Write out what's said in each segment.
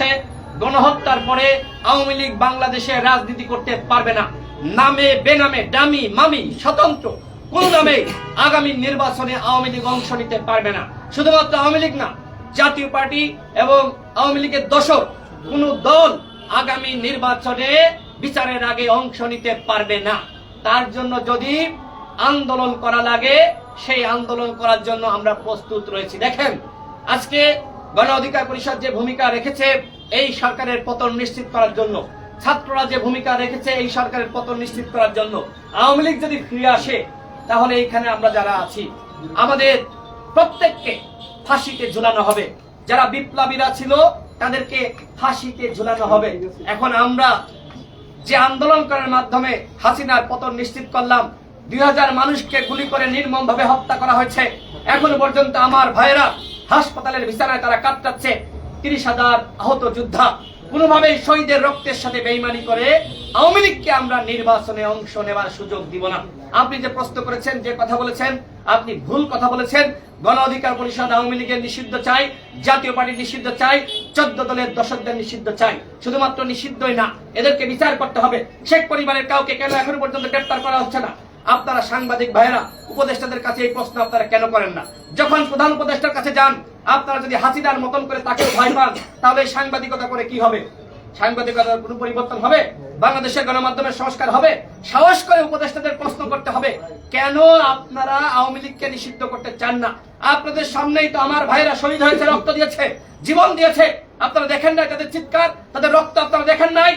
হচ্ছে গণহত্যার পরে আওয়ামী লীগ বাংলাদেশে রাজনীতি করতে পারবে না। নামে, বেনামে, ডামি, মামি, স্বতন্ত্র, কোন নামে আগামী নির্বাচনে আওয়ামী লীগ অংশ নিতে পারবে না। শুধুমাত্র আওয়ামী লীগ না, জাতীয় পার্টি এবং আওয়ামী লীগের দশক কোন দল আগামী নির্বাচনে বিচারের আগে অংশ নিতে পারবে না। তার জন্য যদি আন্দোলন করা লাগে, সেই আন্দোলন করার জন্য আমরা প্রস্তুত রয়েছি। দেখেন, আজকে গণ অধিকার পরিষদ যে ভূমিকা রেখেছে এই সরকারের পতন নিশ্চিত করার জন্য। ছাত্ররা যে ভূমিকা রেখেছে এই সরকারের পতন নিশ্চিত করার জন্য। আওয়ামী লীগ যদি ফিরে আসে, তাহলে এইখানে আমরা যারা আছি, আমাদের প্রত্যেককে ফাঁসিতে ঝুলানো হবে। যারা বিপ্লবীরা ছিল, তাদেরকে ফাঁসিতে ঝুলানো হবে। এখন আমরা যে আন্দোলন করার মাধ্যমে হাসিনার পতন নিশ্চিত করলাম, দুই হাজার মানুষকে গুলি করে নির্মম ভাবে হত্যা করা হয়েছে। এখনও পর্যন্ত আমার ভাইয়েরা হাসপাতালের বিছানায় তারা কাটাচ্ছে তিরিশ হাজার আহত যোদ্ধা কোনোভাবেই শহীদের রক্তের সাথে বেইমানি করে আওয়ামী লীগকে আমরা নির্বাচনে অংশ নেবার সুযোগ দিব না। আপনি যে প্রশ্ন করেছেন, যে কথা বলেছেন, আপনি ভুল কথা বলেছেন। গণ অধিকার পরিষদ আওয়ামী লীগের নিষিদ্ধ চাই, জাতীয় পার্টি নিষিদ্ধ চাই, চোদ্দ দলের দশকদের নিষিদ্ধ চাই। শুধুমাত্র নিষিদ্ধই না, এদেরকে বিচার করতে হবে। শেখ পরিবারের কাউকে কেন এখনও পর্যন্ত গ্রেপ্তার করা হচ্ছে না? আপনারা সাংবাদিক ভাইয়েরা, উপদেষ্টাদের কাছে এই প্রশ্ন আপনারা কেন করেন না? যখন প্রধান উপদেষ্টার কাছে যান আপনারা যদি হাসিনার মতন করে তাকে ভয় পান, তাহলে সাংবাদিকতা করে কি হবে? সাংবাদিকতার কোনো পরিবর্তন হবে? বাংলাদেশের গণমাধ্যমের সংস্কার হবে? সাহস করে উপদেষ্টাদের প্রশ্ন করতে হবে? কেন আপনারা আওয়ামী লীগকে নিষিদ্ধ করতে চান না? আপনাদের সামনেই তো আমার ভাইরা শহীদ হয়েছে, রক্ত দিয়েছে, জীবন দিয়েছে। আপনারা দেখেন নাই তাদের চিৎকার? তাদের রক্ত আপনারা দেখেন নাই?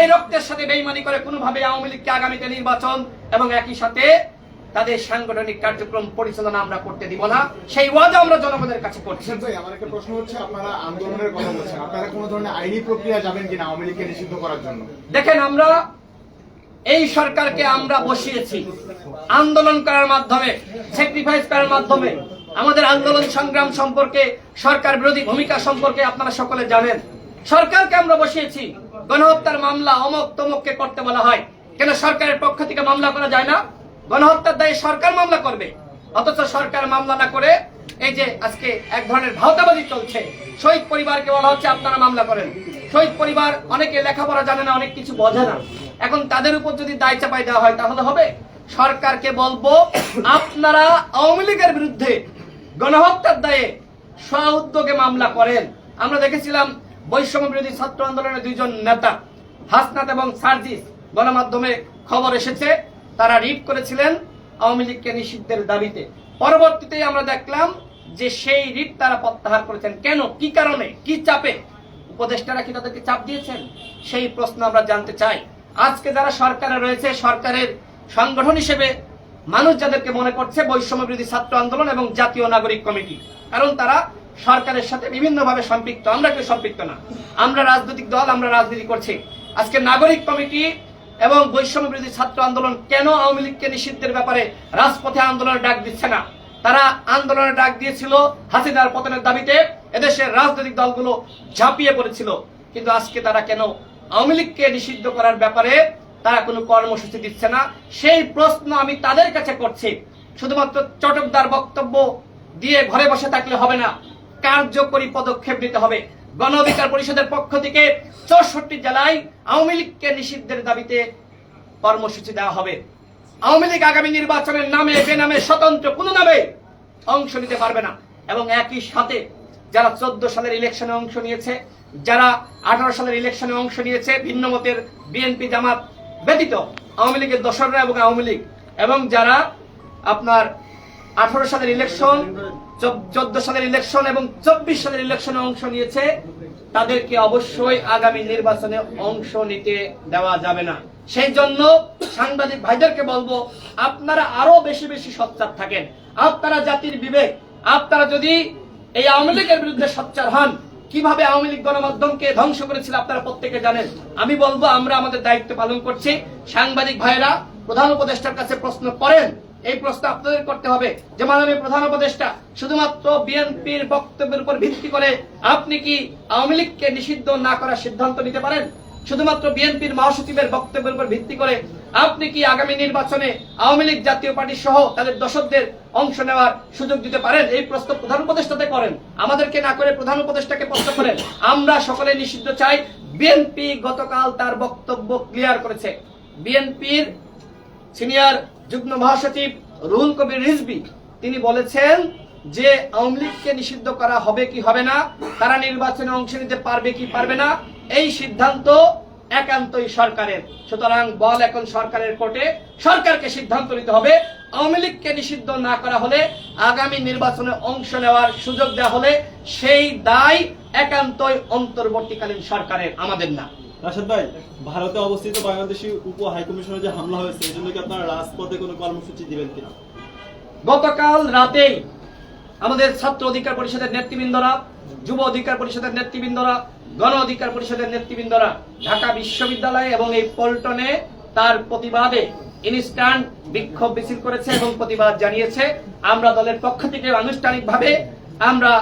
এই রক্তের সাথে বেইমানি করে কোনোভাবে আওয়ামী লীগকে আগামীতে নির্বাচন এবং একই সাথে তাদের সাংগঠনিক কার্যক্রম পরিচালনা আমরা করতে দিব না। সেই ওয়াদা আমরা জনগণের কাছে করছি। আমার একটা প্রশ্ন হচ্ছে আপনারা আন্দোলনের কথা বলছেন। আপনারা কোনো ধরনের আইনি প্রক্রিয়া যাবেন কিনা আওয়ামী লীগকে নিষিদ্ধ করার জন্য? দেখেন আমরা এই সরকারকে আমরা বসিয়েছি আন্দোলন করার মাধ্যমে স্যাক্রিফাইস করার মাধ্যমে। আমাদের আন্দোলন সংগ্রাম সম্পর্কে সরকার বিরোধী ভূমিকা সম্পর্কে আপনারা সকলে জানেন। সরকারকে আমরা বসিয়েছি। গণহত্যার মামলা অমক তমককে করতে বলা হয়। কেন সরকারের পক্ষ থেকে মামলা করা যায় না? গণহত্যার দায়ে সরকার মামলা করবে। অথচ সরকার মামলা না করে এই যে আজকে এক ধরনের ভাওতাবাজি চলছে। শহীদ পরিবারকে বলা হচ্ছে, আপনারা মামলা করেন। শহীদ পরিবার অনেকে লেখাপড়া জানে না, অনেক কিছু বোঝে না। এখন তাদের উপর যদি দায় চাপাই দেওয়া হয়, তাহলে হবে? সরকারকে বলব, আপনারা আওয়ামী লীগের বিরুদ্ধে গণহত্যার দায়ে স্ব মামলা করেন। আমরা দেখেছিলাম বৈষম্য বিরোধী ছাত্র আন্দোলনের দুইজন নেতা, হাসনাত এবং সার্জিস গণমাধ্যমে খবর এসেছে। তারা রিট করেছিলেন আওয়ামী লীগকে নিষিদ্ধের দাবিতে। পরবর্তীতে আমরা দেখলাম যে সেই রিট তারা প্রত্যাহার করেছেন। কেন? কি কারণে? কি চাপে? উপদেষ্টারা কি তাদেরকে চাপ দিয়েছেন? সেই প্রশ্ন আমরা জানতে চাই। আজকে যারা সরকারে রয়েছে, সরকারের সংগঠন হিসেবে মানুষ যাদেরকে মনে করছে বৈষম্য বিরোধী ছাত্র আন্দোলন এবং জাতীয় নাগরিক কমিটি, কারণ তারা সরকারের সাথে বিভিন্নভাবে সম্পৃক্ত। আমরা কেউ সম্পৃক্ত না। আমরা রাজনৈতিক দল, আমরা রাজনীতি করছি। আজকে নাগরিক কমিটি এবং বৈষম্য বিরোধী ছাত্র আন্দোলন কেন আওয়ামী লীগকে নিষিদ্ধের ব্যাপারে রাজপথে আন্দোলনের ডাক দিচ্ছে না? তারা আন্দোলনের ডাক দিয়েছিল হাসিনার পতনের দাবিতে। এদেশের রাজনৈতিক দলগুলো ঝাঁপিয়ে পড়েছিল। কিন্তু আজকে তারা কেন আওয়ামী লীগকে নিষিদ্ধ করার ব্যাপারে তারা কোনো কর্মসূচি দিচ্ছে না? সেই প্রশ্ন আমি তাদের কাছে করছি। শুধুমাত্র চটকদার বক্তব্য দিয়ে ঘরে বসে থাকলে হবে না। কার্যকরী পদক্ষেপ নিতে হবে। গণ অধিকার পরিষদের পক্ষ থেকে চৌষট্টি জেলায় আওয়ামী লীগকে নিষিদ্ধের দাবিতে কর্মসূচি দেওয়া হবে। আওয়ামী লীগ আগামী নির্বাচনের নামে, বেনামে, স্বতন্ত্র কোনো নামে অংশ নিতে পারবে না। এবং একই সাথে যারা চোদ্দ সালের ইলেকশনে অংশ নিয়েছে, যারা আঠারো সালের ইলেকশনে অংশ নিয়েছে, ভিন্ন মতের বিএনপি জামাত ব্যতীত আওয়ামী লীগের দোসররা এবং আওয়ামী লীগ। এবং যারা আপনার আঠারো সালের ইলেকশন চোদ্দ সালের ইলেকশন এবং চব্বিশ সালের ইলেকশনে অংশ নিয়েছে, তাদেরকে অবশ্যই আগামী নির্বাচনে অংশ নিতে দেওয়া যাবে না। সেই জন্য সাংবাদিক ভাইদেরকে বলব, আপনারা আরও বেশি বেশি সচ্চার থাকেন। আপনারা জাতির বিবেক, আপনারা যদি এই আওয়ামী লীগের বিরুদ্ধে সচ্চার হন, কীভাবে আওয়ামী লীগ গণমাধ্যমকে ধ্বংস করেছিল আপনারা প্রত্যেকে জানেন। আমি বলব, আমরা আমাদের দায়িত্ব পালন করছি। সাংবাদিক ভাইয়েরা, প্রধান উপদেষ্টার কাছে প্রশ্ন করেন এই প্রশ্ন আপনাদের করতে হবে। যে মাননীয় প্রধান উপদেষ্টা, শুধুমাত্র বিএনপির বক্তব্যের উপর ভিত্তি করে আপনি কি আওয়ামী লীগকে নিষিদ্ধ না করার সিদ্ধান্ত নিতে পারেন? শুধুমাত্র বিএনপির মহাসচিবের বক্তব্যের উপর ভিত্তি করে আপনি কি আগামী নির্বাচনে আওয়ামী লীগ জাতীয় পার্টি সহ তাদের দর্শকদের অংশ নেওয়ার সুযোগ দিতে পারেন? এই প্রশ্ন প্রধান উপদেষ্টাতে করেন। আমাদেরকে না করে প্রধান উপদেষ্টাকে প্রশ্ন করেন। আমরা সকলে নিষিদ্ধ চাই, বিএনপি গতকাল তার বক্তব্য ক্লিয়ার করেছে। বিএনপির সিনিয়র যুগ্ম মহাসচিব রুহুল কবির রিজবি তিনি বলেছেন যে আওয়ামী লীগকে নিষিদ্ধ করা হবে কি হবে না, তারা নির্বাচনে অংশ নিতে পারবে কি পারবে না, এই সিদ্ধান্ত একান্তই সরকারের। সুতরাং বল এখন সরকারের কোর্টে, সরকারকে সিদ্ধান্ত নিতে হবে। আওয়ামী লীগকে নিষিদ্ধ না করা হলে, আগামী নির্বাচনে অংশ নেওয়ার সুযোগ দেওয়া হলে, সেই দায় একান্তই অন্তর্বর্তীকালীন সরকারের, আমাদের না। রাশেদ ভাই, ভারতে অবস্থিত বাংলাদেশি উপ যে হামলা হয়েছে কি আপনারা রাজপথে কোনো কর্মসূচি দিবেন কিনা? গতকাল রাতেই আমাদের ছাত্র অধিকার পরিষদের নেতৃবৃন্দরা, যুব অধিকার পরিষদের নেতৃবৃন্দরা, গণ অধিকার পরিষদের নেতৃবৃন্দরা ঢাকা বিশ্ববিদ্যালয় এবং এই পল্টনে তার প্রতিবাদে ইনস্ট্যান্ট বিক্ষোভ মিছিল করেছে এবং প্রতিবাদ জানিয়েছে। আমরা দলের পক্ষ থেকে আনুষ্ঠানিকভাবে আমরা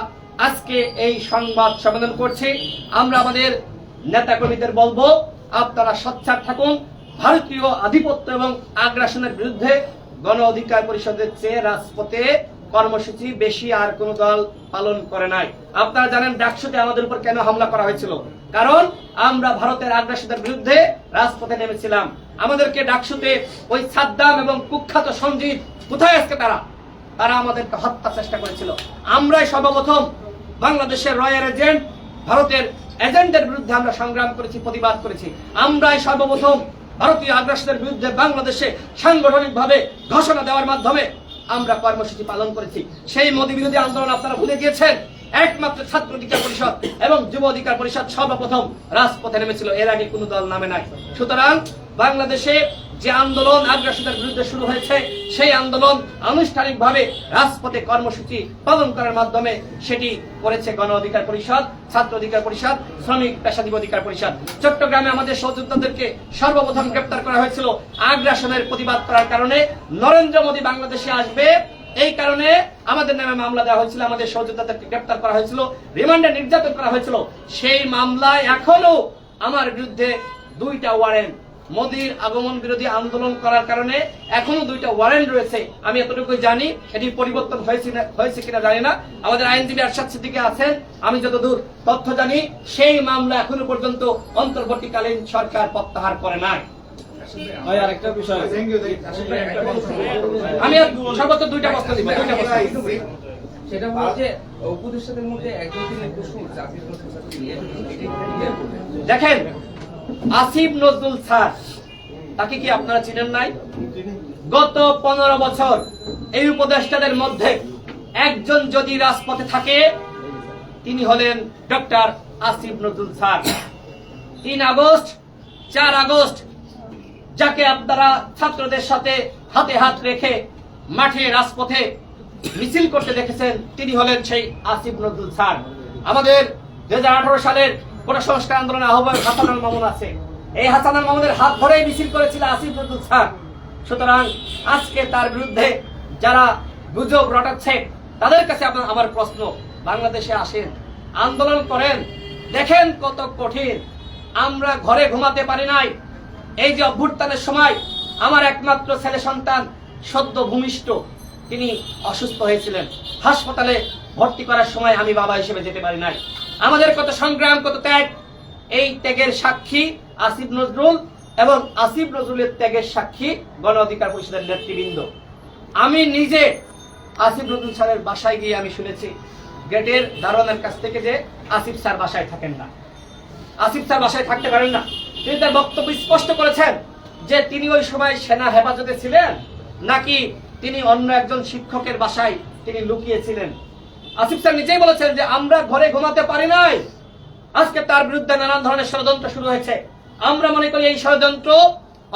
আজকে এই সংবাদ সম্মেলন করছি। আমরা আমাদের নেতাকর্মীদের বলব, আপনারা সোচ্চার থাকুন। ভারতীয় আধিপত্য এবং আগ্রাসনের বিরুদ্ধে গণ অধিকার পরিষদের চেয়ে রাজপথে কর্মসূচি বেশি আর কোন দল পালন করে নাই। আপনারা জানেন ডাকসুতে আমাদের উপর কেন হামলা করা হয়েছিল? কারণ আমরা ভারতের আগ্রাসনের বিরুদ্ধে রাজপথে নেমেছিলাম। আমাদেরকে ডাকসুতে ওই সাদ্দাম এবং কুখ্যাত সঞ্জিত কোথায় আজকে তারা? তারা আমাদেরকে হত্যা চেষ্টা করেছিল। আমরাই সর্বপ্রথম বাংলাদেশের রয়্যাল এজেন্ট, ভারতের এজেন্টের বিরুদ্ধে আমরা সংগ্রাম করেছি, প্রতিবাদ করেছি। আমরাই সর্বপ্রথম ভারতীয় আগ্রাসনের বিরুদ্ধে বাংলাদেশে সাংগঠনিকভাবে ঘোষণা দেওয়ার মাধ্যমে আমরা কর্মসূচি পালন করেছি। সেই মোদী বিরোধী আন্দোলন আপনারা ভুলে গিয়েছেন? একমাত্র ছাত্র অধিকার পরিষদ এবং যুব অধিকার পরিষদ সর্বপ্রথম রাজপথে নেমেছিল। এর আগে কোনো দল নামে নাই। সুতরাং বাংলাদেশে যে আন্দোলন আগ্রাসনের বিরুদ্ধে শুরু হয়েছে, সেই আন্দোলন আনুষ্ঠানিকভাবে রাজপথে কর্মসূচি পালন করার মাধ্যমে সেটি করেছে গণ অধিকার পরিষদ, ছাত্র অধিকার পরিষদ, শ্রমিক পেশাজীবী অধিকার পরিষদ। চট্টগ্রামে আমাদের সহযোদ্ধাদেরকে সর্বপ্রথম গ্রেপ্তার করা হয়েছিল আগ্রাসনের প্রতিবাদ করার কারণে। নরেন্দ্র মোদী বাংলাদেশে আসবে এই কারণে আমাদের নামে মামলা দেওয়া হয়েছিল, আমাদের সহযোদ্ধাদেরকে গ্রেপ্তার করা হয়েছিল, রিমান্ডে নির্যাতন করা হয়েছিল। সেই মামলায় এখনও আমার বিরুদ্ধে দুইটা ওয়ারেন্ট মোদীর আগমন বিরোধী আন্দোলন করার কারণে এখনও দুইটা ওয়ারেন্ট রয়েছে। আমি এতটুকু জানি এটি পরিবর্তন হয়েছে হয়েছে কিনা জানি না। আমাদের আইনজীবী আরশাদ সিদ্দিকী আছেন আমি যতদূর তথ্য জানি সেই মামলা এখনও পর্যন্ত অন্তর্বর্তীকালীন সরকার প্রত্যাহার করে নাই। ভাই আরেকটা বিষয় থ্যাংক ইউ আমি সর্বোচ্চ দুইটা প্রশ্ন দিব দুইটা প্রশ্ন। সেটা হচ্ছে উপদেষ্টাদের মধ্যে একজন তিনি। দেখেন আসিফ নজরুল স্যার, তাকে কি আপনারা চিনেন নাই? গত পনেরো বছর এই উপদেষ্টাদের মধ্যে একজন যদি রাজপথে থাকে, তিনি হলেন ডক্টর আসিফ নজরুল স্যার। তিন আগস্ট, চার আগস্ট, যাকে আপনারা ছাত্রদের সাথে হাতে হাত রেখে মাঠে রাজপথে মিছিল করতে দেখেছেন, তিনি হলেন সেই আসিফ নজরুল স্যার। আমাদের দু হাজার আঠারো সালের সংস্কার আন্দোলনের আহ্বায়ক মামুন আছে। এই মামুনের হাত ধরেই মিছিল করেছিল আসিফ সুতরাং আজকে তার বিরুদ্ধে যারা গুজব রটাচ্ছে, তাদের কাছে আপনার আমার প্রশ্ন, বাংলাদেশে আসেন, আন্দোলন করেন, দেখেন কত কঠিন। আমরা ঘরে ঘুমাতে পারি নাই। এই যে অভ্যুত্থানের সময় আমার একমাত্র ছেলে সন্তান সদ্য ভূমিষ্ঠ, তিনি অসুস্থ হয়েছিলেন। হাসপাতালে ভর্তি করার সময় আমি বাবা হিসেবে যেতে পারি নাই। আমাদের কত সংগ্রাম, কত ত্যাগ, এই ত্যাগের সাক্ষী আসিফ নজরুল এবং আসিফ নজরুলের ত্যাগের সাক্ষী গণ অধিকার পরিষদের নেতৃবৃন্দ। আমি নিজে আসিফ নজরুল স্যারের বাসায় গিয়ে আমি শুনেছি, গেটের দারোয়ানের কাছ থেকে যে আসিফ স্যার বাসায় থাকেন না। আসিফ স্যার বাসায় থাকতে পারেন না। তিনি তার বক্তব্য স্পষ্ট করেছেন যে তিনি ওই সময় সেনা হেফাজতে ছিলেন, নাকি তিনি অন্য একজন শিক্ষকের বাসায় তিনি লুকিয়েছিলেন। আসিফ স্যার নিজেই বলেছেন যে আমরা ঘরে ঘুমাতে পারি নাই। আজকে তার বিরুদ্ধে নানান ধরনের ষড়যন্ত্র শুরু হয়েছে। আমরা মনে করি এই ষড়যন্ত্র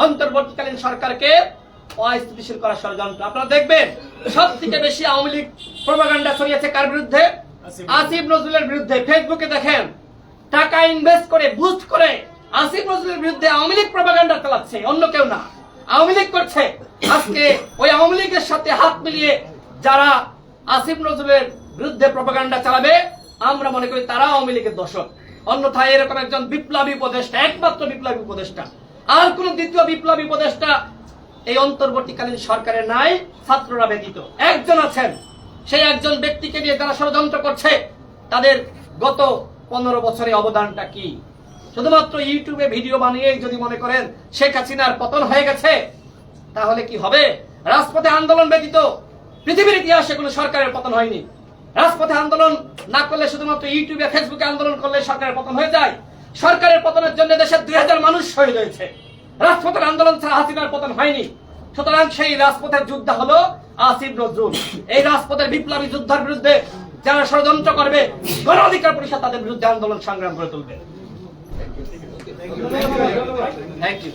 অন্তর্বর্তীকালীন সরকারকে অস্থিতিশীল করার ষড়যন্ত্র। আপনারা দেখবেন সব থেকে বেশি আওয়ামী লীগ প্রপাগান্ডা ছড়িয়েছে কার বিরুদ্ধে? আসিফ নজরুলের বিরুদ্ধে। ফেসবুকে দেখেন টাকা ইনভেস্ট করে বুস্ট করে আসিফ নজরুলের বিরুদ্ধে আওয়ামী লীগ প্রপাগান্ডা চালাচ্ছে অন্য কেউ না। আওয়ামী লীগ করছে। আজকে ওই আওয়ামী লীগের সাথে হাত মিলিয়ে যারা আসিফ নজরুলের বিরুদ্ধে প্রপাগান্ডা চালাবে, আমরা মনে করি তারা আওয়ামী লীগের দর্শক। অন্যথায় এরকম একজন বিপ্লবী উপদেষ্টা, একমাত্র বিপ্লবী উপদেষ্টা, আর কোন দ্বিতীয় বিপ্লবী উপদেষ্টা এই অন্তর্বর্তীকালীন সরকারের নাই, ছাত্ররা ব্যতীত। একজন আছেন, সেই একজন ব্যক্তিকে নিয়ে যারা ষড়যন্ত্র করছে, তাদের গত পনেরো বছরে অবদানটা কি? শুধুমাত্র ইউটিউবে ভিডিও বানিয়ে যদি মনে করেন, শেখ হাসিনার পতন হয়ে গেছে, তাহলে কি হবে? রাজপথে আন্দোলন ব্যতীত পৃথিবীর ইতিহাসে কোনো সরকারের পতন হয়নি। রাজপথে আন্দোলন না করলে শুধুমাত্র ইউটিউবে ফেসবুকে আন্দোলন করলে সরকারের পতন হয়ে যায়। সরকারের পতনের জন্য দেশের দুই হাজার মানুষ শহীদ হয়েছে। রাজপথের আন্দোলন ছাড়া হাসিনার পতন হয়নি। সুতরাং সেই রাজপথের যুদ্ধ হলো আসিফ নজরুল। এই রাজপথের বিপ্লবী যুদ্ধের বিরুদ্ধে যারা ষড়যন্ত্র করবে গণ অধিকার পরিষদ তাদের বিরুদ্ধে আন্দোলন সংগ্রাম করে তুলবে। Thank you